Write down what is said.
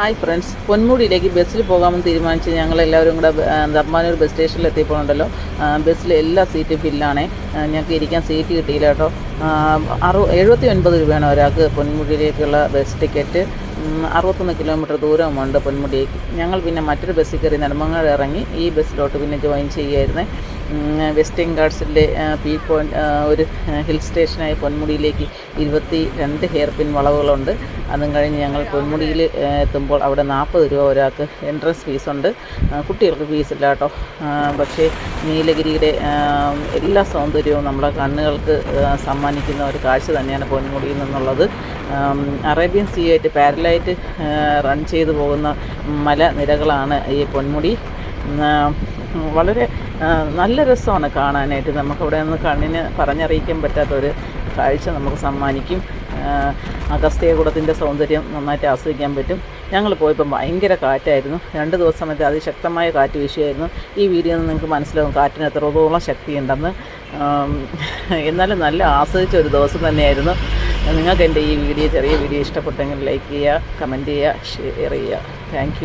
Hi friends പൊന്മുടിയിലേക്ക് ബസ്സിൽ പോകാമെന്ന് തീരുമാനിച്ച് ഞങ്ങൾ എല്ലാവരും കൂടെ ധർമാനൂർ ബസ് സ്റ്റേഷനിൽ എത്തിയപ്പോഴുണ്ടല്ലോ. ബസ്സിലെ എല്ലാ സീറ്റും ഫില്ലാണേ. ഞങ്ങൾക്ക് ഇരിക്കാൻ സീറ്റ് കിട്ടിയില്ല കേട്ടോ. അറു എഴുപത്തി ഒൻപത് രൂപയാണ് ഒരാൾക്ക് പൊന്മുടിയിലേക്കുള്ള ബസ് ടിക്കറ്റ്. അറുപത്തൊന്ന് കിലോമീറ്റർ ദൂരമുണ്ട് പൊന്മുടിയേക്ക് ഞങ്ങൾ പിന്നെ മറ്റൊരു ബസ്സിൽ കയറി നെടുമങ്ങാട് ഇറങ്ങി ഈ ബസ്സിലോട്ട് പിന്നെ ജോയിൻ ചെയ്യുമായിരുന്നേ വെസ്റ്റേൺ ഗാർഡ്സിന്റെ പീ പോയിന്റ് ഒരു ഹിൽ സ്റ്റേഷനായ പൊന്മുടിയിലേക്ക് ഇരുപത്തി രണ്ട് ഹെയർ പിൻ വളവുകളുണ്ട്. അതും കഴിഞ്ഞ് ഞങ്ങൾ പൊന്മുടിയിൽ എത്തുമ്പോൾ അവിടെ നാൽപ്പത് രൂപ ഒരാൾക്ക് എൻട്രൻസ് ഫീസുണ്ട് കുട്ടികൾക്ക് ഫീസില്ല കേട്ടോ. പക്ഷേ നീലഗിരിയുടെ എല്ലാ സൗന്ദര്യവും നമ്മുടെ കണ്ണുകൾക്ക് സമ്മാനിക്കുന്ന ഒരു കാഴ്ച തന്നെയാണ് പൊന്മുടിയിൽ നിന്നുള്ളത്. അറേബ്യൻ സീ ആയിട്ട് പാരലായിട്ട് റൺ ചെയ്തു പോകുന്ന മലനിരകളാണ് ഈ പൊന്മുടി. വളരെ നല്ല രസമാണ് കാണാനായിട്ട്. നമുക്കവിടെ നിന്ന് കണ്ണിന് പറഞ്ഞറിയിക്കാൻ പറ്റാത്തൊരു കാഴ്ച നമുക്ക് സമ്മാനിക്കും. അഗസ്ത്യകൂടത്തിന്റെ സൗന്ദര്യം നന്നായിട്ട് ആസ്വദിക്കാൻ പറ്റും. ഞങ്ങൾ പോയപ്പോൾ ഭയങ്കര കാറ്റായിരുന്നു. രണ്ട് ദിവസം മറ്റേ അതിശക്തമായ കാറ്റ് വീശുമായിരുന്നു ഈ വീഡിയോ നിന്ന് നിങ്ങൾക്ക് മനസ്സിലാവും കാറ്റിന് എത്രത്തോളം ശക്തിയുണ്ടെന്ന്. എന്നാലും നല്ല ആസ്വദിച്ച ഒരു ദിവസം തന്നെയായിരുന്നു. നിങ്ങൾക്ക് എന്റെ ഈ വീഡിയോ ചെറിയ വീഡിയോ ഇഷ്ടപ്പെട്ടെങ്കിൽ ലൈക്ക് ചെയ്യുക കമന്റ് ചെയ്യുക ഷെയർ ചെയ്യുക. താങ്ക്